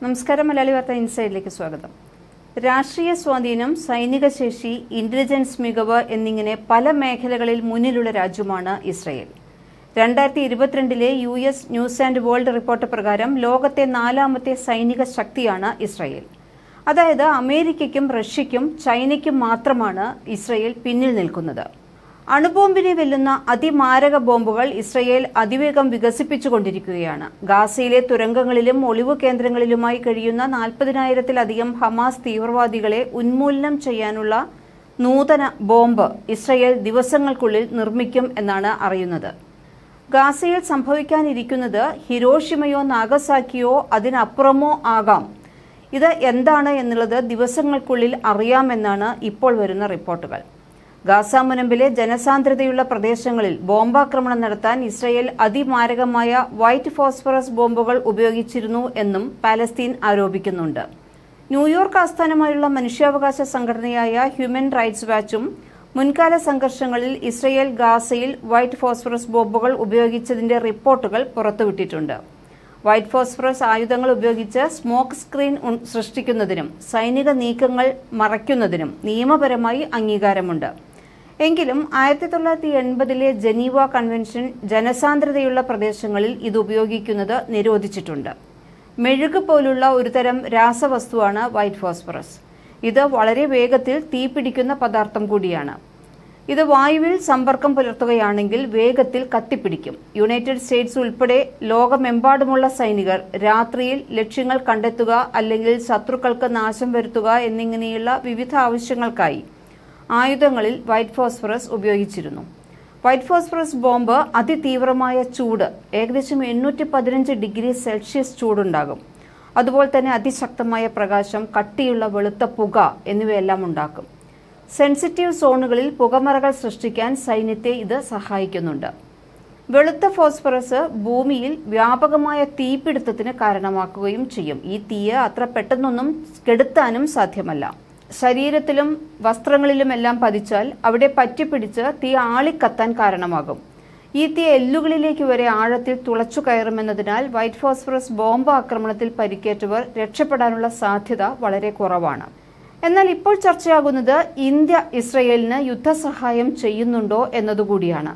നമസ്കാരം മലയാളി വാർത്ത ഇൻസൈഡിലേക്ക് സ്വാഗതം. രാഷ്ട്രീയ സ്വാധീനം സൈനിക ശേഷി ഇന്റലിജൻസ് മികവ് എന്നിങ്ങനെ പല മേഖലകളിൽ മുന്നിലുള്ള രാജ്യമാണ് ഇസ്രയേൽ. രണ്ടായിരത്തി ഇരുപത്തിരണ്ടിലെ U S news and world report പ്രകാരം ലോകത്തെ നാലാമത്തെ സൈനിക ശക്തിയാണ് ഇസ്രയേൽ. അതായത് അമേരിക്കയ്ക്കും റഷ്യയ്ക്കും ചൈനയ്ക്കും മാത്രമാണ് ഇസ്രയേൽ പിന്നിൽ നിൽക്കുന്നത്. അണുബോംബിനെ വെല്ലുന്ന അതിമാരക ബോംബുകൾ ഇസ്രയേൽ അതിവേഗം വികസിപ്പിച്ചുകൊണ്ടിരിക്കുകയാണ്. ഗാസയിലെ തുരങ്കങ്ങളിലും ഒളിവു കേന്ദ്രങ്ങളിലുമായി കഴിയുന്ന നാൽപ്പതിനായിരത്തിലധികം ഹമാസ് തീവ്രവാദികളെ ഉന്മൂലനം ചെയ്യാനുള്ള നൂതന ബോംബ് ഇസ്രയേൽ ദിവസങ്ങൾക്കുള്ളിൽ നിർമ്മിക്കും എന്നാണ് അറിയുന്നത്. ഗാസയിൽ സംഭവിക്കാനിരിക്കുന്നത് ഹിരോഷിമയോ നാഗസാക്കിയോ അതിനപ്പുറമോ ആകാം. ഇത് എന്താണ് എന്നുള്ളത് ദിവസങ്ങൾക്കുള്ളിൽ അറിയാമെന്നാണ് ഇപ്പോൾ വരുന്ന റിപ്പോർട്ടുകൾ. ഗാസ മുനമ്പിലെ ജനസാന്ദ്രതയുള്ള പ്രദേശങ്ങളിൽ ബോംബാക്രമണം നടത്താൻ ഇസ്രയേൽ അതിമാരകമായ വൈറ്റ് ഫോസ്ഫറസ് ബോംബുകൾ ഉപയോഗിച്ചിരുന്നു എന്നും പാലസ്തീൻ ആരോപിക്കുന്നുണ്ട്. ന്യൂയോർക്ക് ആസ്ഥാനമായുള്ള മനുഷ്യാവകാശ സംഘടനയായ ഹ്യൂമൻ റൈറ്റ്സ് വാച്ചും മുൻകാല സംഘർഷങ്ങളിൽ ഇസ്രയേൽ ഗാസയിൽ വൈറ്റ് ഫോസ്ഫറസ് ബോംബുകൾ ഉപയോഗിച്ചതിന്റെ റിപ്പോർട്ടുകൾ പുറത്തുവിട്ടിട്ടുണ്ട്. വൈറ്റ് ഫോസ്ഫറസ് ആയുധങ്ങൾ ഉപയോഗിച്ച് സ്മോക്ക് സ്ക്രീൻ സൃഷ്ടിക്കുന്നതിനും സൈനിക നീക്കങ്ങൾ മറയ്ക്കുന്നതിനും നിയമപരമായി അംഗീകാരമുണ്ട്. എങ്കിലും ആയിരത്തി തൊള്ളായിരത്തി എൺപതിലെ ജനീവ കൺവെൻഷൻ ജനസാന്ദ്രതയുള്ള പ്രദേശങ്ങളിൽ ഇത് ഉപയോഗിക്കുന്നത് നിരോധിച്ചിട്ടുണ്ട്. മെഴുക് പോലുള്ള ഒരുതരം രാസവസ്തുവാണ് വൈറ്റ് ഫോസ്ഫറസ്. ഇത് വളരെ വേഗത്തിൽ തീപിടിക്കുന്ന പദാർത്ഥം കൂടിയാണ്. ഇത് വായുവിൽ സമ്പർക്കം പുലർത്തുകയാണെങ്കിൽ വേഗത്തിൽ കത്തിപ്പിടിക്കും. യുണൈറ്റഡ് സ്റ്റേറ്റ്സ് ഉൾപ്പെടെ ലോകമെമ്പാടുമുള്ള സൈനികർ രാത്രിയിൽ ലക്ഷ്യങ്ങൾ കണ്ടെത്തുക അല്ലെങ്കിൽ ശത്രുക്കൾക്ക് നാശം വരുത്തുക എന്നിങ്ങനെയുള്ള വിവിധ ആവശ്യങ്ങൾക്കായി ആയുധങ്ങളിൽ വൈറ്റ് ഫോസ്ഫറസ് ഉപയോഗിച്ചിരുന്നു. വൈറ്റ് ഫോസ്ഫറസ് ബോംബ് അതിതീവ്രമായ ചൂട് ഏകദേശം എണ്ണൂറ്റി പതിനഞ്ച് ഡിഗ്രി സെൽഷ്യസ് ചൂടുണ്ടാകും. അതുപോലെ തന്നെ അതിശക്തമായ പ്രകാശം കട്ടിയുള്ള വെളുത്ത പുക എന്നിവയെല്ലാം ഉണ്ടാക്കും. സെൻസിറ്റീവ് സോണുകളിൽ പുകമറകൾ സൃഷ്ടിക്കാൻ സൈന്യത്തെ ഇത് സഹായിക്കുന്നുണ്ട്. വെളുത്ത ഫോസ്ഫറസ് ഭൂമിയിൽ വ്യാപകമായ തീപിടുത്തത്തിന് കാരണമാക്കുകയും ചെയ്യും. ഈ തീയെ അത്ര പെട്ടെന്നൊന്നും കെടുത്താനും സാധ്യമല്ല. ശരീരത്തിലും വസ്ത്രങ്ങളിലുമെല്ലാം പതിച്ചാൽ അവിടെ പറ്റിപ്പിടിച്ച് തീ ആളിക്കത്താൻ കാരണമാകും. ഈ തീ എല്ലുകളിലേക്ക് വരെ ആഴത്തിൽ തുളച്ചു കയറുമെന്നതിനാൽ വൈറ്റ് ഫോസ്ഫറസ് ബോംബ് ആക്രമണത്തിൽ പരിക്കേറ്റവർ രക്ഷപ്പെടാനുള്ള സാധ്യത വളരെ കുറവാണ്. എന്നാൽ ഇപ്പോൾ ചർച്ചയാകുന്നത് ഇന്ത്യ ഇസ്രയേലിന് യുദ്ധസഹായം ചെയ്യുന്നുണ്ടോ എന്നതുകൂടിയാണ്.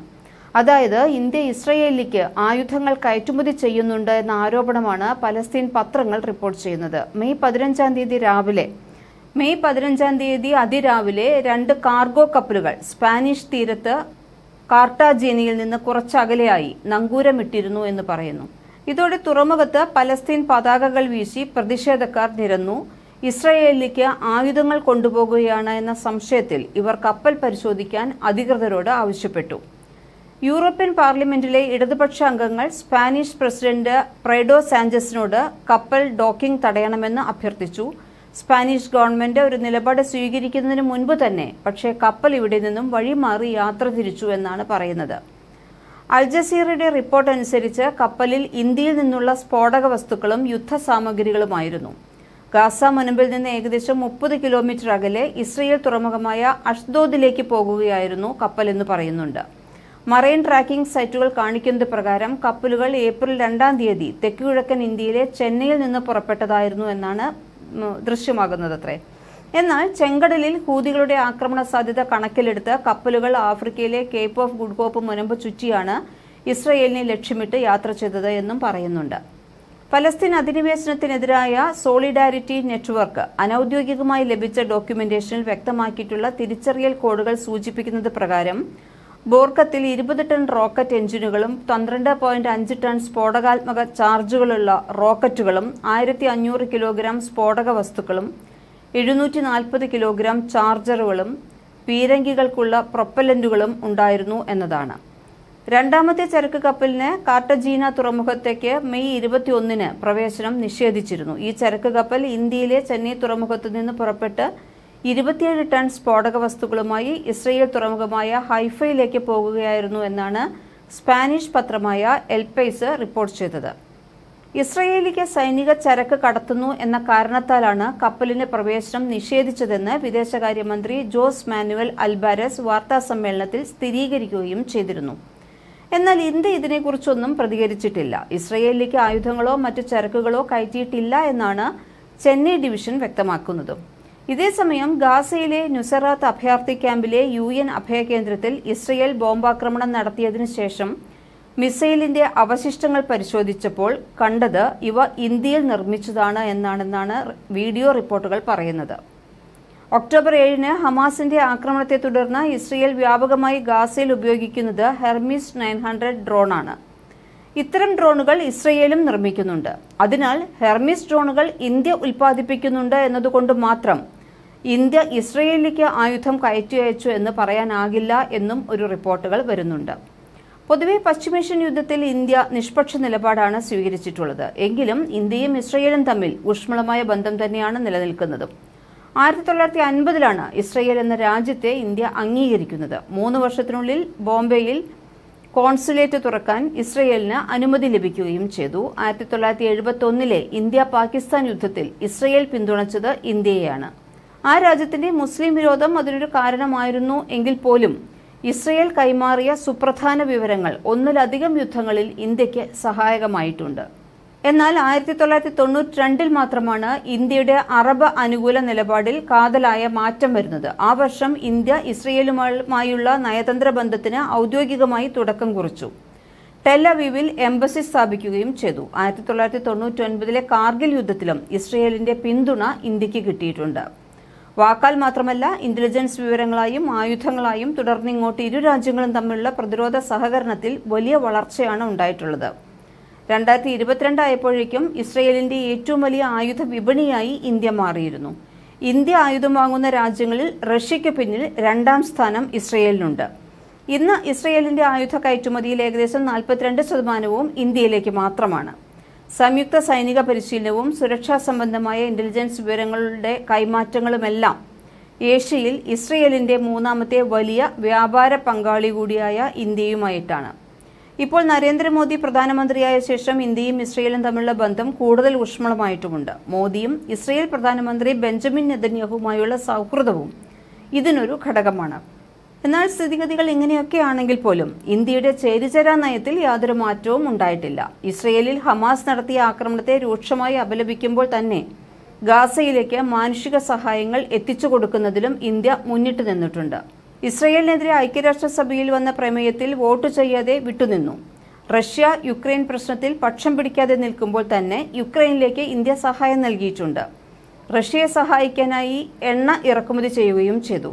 അതായത് ഇന്ത്യ ഇസ്രയേലിലേക്ക് ആയുധങ്ങൾ കയറ്റുമതി ചെയ്യുന്നുണ്ട് എന്ന ആരോപണമാണ് പലസ്തീൻ പത്രങ്ങൾ റിപ്പോർട്ട് ചെയ്യുന്നത്. മെയ് പതിനഞ്ചാം തീയതി രാവിലെ മെയ് പതിനഞ്ചാം തീയതി അതിരാവിലെ രണ്ട് കാർഗോ കപ്പലുകൾ സ്പാനിഷ് തീരത്ത് കാർട്ടാജേനിയിൽ നിന്ന് കുറച്ചകലെയായി നങ്കൂരമിട്ടിരുന്നു എന്ന് പറയുന്നു. ഇതോടെ തുറമുഖത്ത് പലസ്തീൻ പതാകകൾ വീശി പ്രതിഷേധക്കാർ നിരന്നു. ഇസ്രയേലിലേക്ക് ആയുധങ്ങൾ കൊണ്ടുപോകുകയാണ് എന്ന സംശയത്തിൽ ഇവർ കപ്പൽ പരിശോധിക്കാൻ അധികൃതരോട് ആവശ്യപ്പെട്ടു. യൂറോപ്യൻ പാർലമെന്റിലെ ഇടതുപക്ഷ അംഗങ്ങൾ സ്പാനിഷ് പ്രസിഡന്റ് പ്രൈഡോ സാഞ്ചസിനോട് കപ്പൽ ഡോക്കിംഗ് തടയണമെന്ന് അഭ്യർത്ഥിച്ചു. സ്പാനിഷ് ഗവൺമെന്റ് ഒരു നിലപാട് സ്വീകരിക്കുന്നതിന് മുൻപ് തന്നെ പക്ഷേ കപ്പൽ ഇവിടെ നിന്നും വഴിമാറി യാത്ര തിരിച്ചു എന്നാണ് പറയുന്നത്. അൽജസീറയുടെ റിപ്പോർട്ട് അനുസരിച്ച് കപ്പലിൽ ഇന്ത്യയിൽ നിന്നുള്ള സ്ഫോടക വസ്തുക്കളും യുദ്ധസാമഗ്രികളുമായിരുന്നു. ഗാസ മുനമ്പിൽ നിന്ന് ഏകദേശം മുപ്പത് കിലോമീറ്റർ അകലെ ഇസ്രയേൽ തുറമുഖമായ അഷ്ദോദിലേക്ക് പോകുകയായിരുന്നു കപ്പൽ എന്ന് പറയുന്നുണ്ട്. മറൈൻ ട്രാക്കിംഗ് സൈറ്റുകൾ കാണിക്കുന്നത് പ്രകാരം കപ്പലുകൾ ഏപ്രിൽ രണ്ടാം തീയതി തെക്കുകിഴക്കൻ ഇന്ത്യയിലെ ചെന്നൈയിൽ നിന്ന് പുറപ്പെട്ടതായിരുന്നു എന്നാണ് ദൃശ്യമാകുന്നതത്രേ. എന്നാൽ ചെങ്കടലിൽ ഹൂതികളുടെ ആക്രമണ സാധ്യത കണക്കിലെടുത്ത് കപ്പലുകൾ ആഫ്രിക്കയിലെ കേപ്പ് ഓഫ് ഗുഡ് ഹോപ്പ് മുനമ്പ് ചുറ്റിയാണ് ഇസ്രയേലിനെ ലക്ഷ്യമിട്ട് യാത്ര ചെയ്തത് എന്നും പറയുന്നുണ്ട്. ഫലസ്തീൻ അധിനിവേശനത്തിനെതിരായ സോളിഡാരിറ്റി നെറ്റ്വർക്ക് അനൌദ്യോഗികമായി ലഭിച്ച ഡോക്യുമെന്റേഷനിൽ വ്യക്തമാക്കിയിട്ടുള്ള തിരിച്ചറിയൽ കോഡുകൾ സൂചിപ്പിക്കുന്നത് പ്രകാരം ബോർക്കത്തിൽ ഇരുപത് ടൺ റോക്കറ്റ് എഞ്ചിനുകളും പന്ത്രണ്ട് പോയിന്റ് അഞ്ച് ടൺ സ്ഫോടകാത്മക ചാർജുകളുള്ള റോക്കറ്റുകളും ആയിരത്തി അഞ്ഞൂറ് കിലോഗ്രാം സ്ഫോടക വസ്തുക്കളും എഴുന്നൂറ്റി നാൽപ്പത് കിലോഗ്രാം ചാർജറുകളും പീരങ്കികൾക്കുള്ള പ്രൊപ്പലന്റുകളും ഉണ്ടായിരുന്നു എന്നതാണ്. രണ്ടാമത്തെ ചരക്ക് കപ്പലിന് കാർട്ടജീന തുറമുഖത്തേക്ക് മെയ് ഇരുപത്തിയൊന്നിന് പ്രവേശനം നിഷേധിച്ചിരുന്നു. ഈ ചരക്ക് കപ്പൽ ഇന്ത്യയിലെ ചെന്നൈ തുറമുഖത്ത് നിന്ന് പുറപ്പെട്ട് ഇരുപത്തിയേഴ് ടൺ സ്ഫോടക വസ്തുക്കളുമായി ഇസ്രയേൽ തുറമുഖമായ ഹൈഫയിലേക്ക് പോകുകയായിരുന്നു എന്നാണ് സ്പാനിഷ് പത്രമായ എൽപൈസ് റിപ്പോർട്ട് ചെയ്തത്. ഇസ്രയേലിക്ക് സൈനിക ചരക്ക് കടത്തുന്നു എന്ന കാരണത്താലാണ് കപ്പലിന് പ്രവേശനം നിഷേധിച്ചതെന്ന് വിദേശകാര്യമന്ത്രി ജോസ് മാനുവൽ അൽബാരസ് വാർത്താസമ്മേളനത്തിൽ സ്ഥിരീകരിക്കുകയും ചെയ്തിരുന്നു. എന്നാൽ ഇന്ത്യ ഇതിനെക്കുറിച്ചൊന്നും പ്രതികരിച്ചിട്ടില്ല. ഇസ്രയേലിലേക്ക് ആയുധങ്ങളോ മറ്റു ചരക്കുകളോ കയറ്റിയിട്ടില്ല എന്നാണ് ചെന്നൈ ഡിവിഷൻ വ്യക്തമാക്കുന്നത്. ഇതേസമയം ഗാസയിലെ നുസറാത്ത് അഭയാർത്ഥി ക്യാമ്പിലെ യു എൻ അഭയകേന്ദ്രത്തിൽ ഇസ്രയേൽ ബോംബാക്രമണം നടത്തിയതിനു ശേഷം മിസൈലിന്റെ അവശിഷ്ടങ്ങൾ പരിശോധിച്ചപ്പോൾ കണ്ടത് ഇവ ഇന്ത്യയിൽ നിർമ്മിച്ചതാണ് എന്നാണെന്നാണ് വീഡിയോ റിപ്പോർട്ടുകൾ പറയുന്നത്. ഒക്ടോബർ ഏഴിന് ഹമാസിന്റെ ആക്രമണത്തെ തുടർന്ന് ഇസ്രയേൽ വ്യാപകമായി ഗാസയിൽ ഉപയോഗിക്കുന്നത് ഹെർമിസ് നയൻ ഹൺഡ്രഡ് ഡ്രോണാണ്. ഇത്തരം ഡ്രോണുകൾ ഇസ്രയേലും നിർമ്മിക്കുന്നുണ്ട്. അതിനാൽ ഹെർമിസ് ഡ്രോണുകൾ ഇന്ത്യ ഉൽപ്പാദിപ്പിക്കുന്നുണ്ട് എന്നതുകൊണ്ട് മാത്രം ഇന്ത്യ ഇസ്രയേലിലേക്ക് ആയുധം കയറ്റി അയച്ചു എന്ന് പറയാനാകില്ല എന്നും ഒരു റിപ്പോർട്ടുകൾ വരുന്നുണ്ട്. പൊതുവെ പശ്ചിമേഷ്യൻ യുദ്ധത്തിൽ ഇന്ത്യ നിഷ്പക്ഷ നിലപാടാണ് സ്വീകരിച്ചിട്ടുള്ളത്. എങ്കിലും ഇന്ത്യയും ഇസ്രയേലും തമ്മിൽ ഊഷ്മളമായ ബന്ധം തന്നെയാണ് നിലനിൽക്കുന്നത്. ആയിരത്തി തൊള്ളായിരത്തി അൻപതിലാണ് ഇസ്രയേൽ എന്ന രാജ്യത്തെ ഇന്ത്യ അംഗീകരിക്കുന്നത്. മൂന്ന് വർഷത്തിനുള്ളിൽ ബോംബെയിൽ കോൺസുലേറ്റ് തുറക്കാൻ ഇസ്രയേലിന് അനുമതി ലഭിക്കുകയും ചെയ്തു. ആയിരത്തി തൊള്ളായിരത്തി എഴുപത്തി ഒന്നിലെ ഇന്ത്യ പാകിസ്ഥാൻ യുദ്ധത്തിൽ ഇസ്രയേൽ പിന്തുണച്ചത് ഇന്ത്യയെയാണ്. ആ രാജ്യത്തിന്റെ മുസ്ലിം വിരോധം അതിനൊരു കാരണമായിരുന്നു എങ്കിൽ പോലും ഇസ്രയേൽ കൈമാറിയ സുപ്രധാന വിവരങ്ങൾ ഒന്നിലധികം യുദ്ധങ്ങളിൽ ഇന്ത്യയ്ക്ക് സഹായകമായിട്ടുണ്ട്. എന്നാൽ ആയിരത്തി തൊള്ളായിരത്തി തൊണ്ണൂറ്റി രണ്ടിൽ മാത്രമാണ് ഇന്ത്യയുടെ അറബ് അനുകൂല നിലപാടിൽ കാതലായ മാറ്റം വരുന്നത്. ആ വർഷം ഇന്ത്യ ഇസ്രയേലുമായുള്ള നയതന്ത്ര ബന്ധത്തിന് ഔദ്യോഗികമായി തുടക്കം കുറിച്ചു. ടെല്ലവീവിൽ എംബസി സ്ഥാപിക്കുകയും ചെയ്തു. ആയിരത്തി തൊള്ളായിരത്തി തൊണ്ണൂറ്റി ഒൻപതിലെ കാർഗിൽ യുദ്ധത്തിലും ഇസ്രയേലിന്റെ പിന്തുണ ഇന്ത്യയ്ക്ക് കിട്ടിയിട്ടുണ്ട്. വാക്കാൽ മാത്രമല്ല ഇന്റലിജൻസ് വിവരങ്ങളായും ആയുധങ്ങളായും തുടർന്ന് ഇങ്ങോട്ട് ഇരു രാജ്യങ്ങളും തമ്മിലുള്ള പ്രതിരോധ സഹകരണത്തിൽ വലിയ വളർച്ചയാണ് ഉണ്ടായിട്ടുള്ളത്. രണ്ടായിരത്തി ഇരുപത്തിരണ്ട് ആയപ്പോഴേക്കും ഇസ്രയേലിന്റെ ഏറ്റവും വലിയ ആയുധ വിപണിയായി ഇന്ത്യ മാറിയിരുന്നു. ഇന്ത്യ ആയുധം വാങ്ങുന്ന രാജ്യങ്ങളിൽ റഷ്യയ്ക്ക് പിന്നിൽ രണ്ടാം സ്ഥാനം ഇസ്രയേലിനുണ്ട്. ഇന്ന് ഇസ്രയേലിന്റെ ആയുധ കയറ്റുമതിയിൽ ഏകദേശം നാൽപ്പത്തിരണ്ട് ശതമാനവും ഇന്ത്യയിലേക്ക് മാത്രമാണ്. സംയുക്ത സൈനിക പരിശീലനവും സുരക്ഷാ സംബന്ധമായ ഇന്റലിജൻസ് വിവരങ്ങളുടെ കൈമാറ്റങ്ങളുമെല്ലാം ഏഷ്യയിൽ ഇസ്രയേലിന്റെ മൂന്നാമത്തെ വലിയ വ്യാപാര പങ്കാളി കൂടിയായ ഇന്ത്യയുമായിട്ടാണ്. ഇപ്പോൾ നരേന്ദ്രമോദി പ്രധാനമന്ത്രിയായ ശേഷം ഇന്ത്യയും ഇസ്രയേലും തമ്മിലുള്ള ബന്ധം കൂടുതൽ ഊഷ്മളമായിട്ടുമുണ്ട്. മോദിയും ഇസ്രയേൽ പ്രധാനമന്ത്രി ബെഞ്ചമിൻ നെതന്യാഹുമായുള്ള സൗഹൃദവും ഇതിനൊരു ഘടകമാണ്. എന്നാൽ സ്ഥിതിഗതികൾ ഇങ്ങനെയൊക്കെ ആണെങ്കിൽ പോലും ഇന്ത്യയുടെ ചേരിചേരാ നയത്തിൽ യാതൊരു മാറ്റവും ഉണ്ടായിട്ടില്ല. ഇസ്രയേലിൽ ഹമാസ് നടത്തിയ ആക്രമണത്തെ രൂക്ഷമായി അപലപിക്കുമ്പോൾ തന്നെ ഗാസയിലേക്ക് മാനുഷിക സഹായങ്ങൾ എത്തിച്ചു കൊടുക്കുന്നതിലും ഇന്ത്യ മുന്നിട്ട് നിന്നിട്ടുണ്ട്. ഇസ്രയേലിനെതിരെ ഐക്യരാഷ്ട്രസഭയിൽ വന്ന പ്രമേയത്തിൽ വോട്ട് ചെയ്യാതെ വിട്ടുനിന്നു. റഷ്യ യുക്രൈൻ പ്രശ്നത്തിൽ പക്ഷം പിടിക്കാതെ നിൽക്കുമ്പോൾ തന്നെ യുക്രൈനിലേക്ക് ഇന്ത്യ സഹായം നൽകിയിട്ടുണ്ട്. റഷ്യയെ സഹായിക്കാനായി എണ്ണ ഇറക്കുമതി ചെയ്യുകയും ചെയ്തു.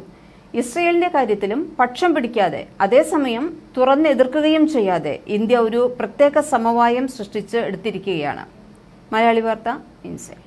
ഇസ്രയേലിന്റെ കാര്യത്തിലും പക്ഷം പിടിക്കാതെ അതേസമയം തുറന്നെതിർക്കുകയും ചെയ്യാതെ ഇന്ത്യ ഒരു പ്രത്യേക സമവായം സൃഷ്ടിച്ച് എടുത്തിരിക്കുകയാണ്. മലയാളി വാർത്ത ഇൻസൈഡ്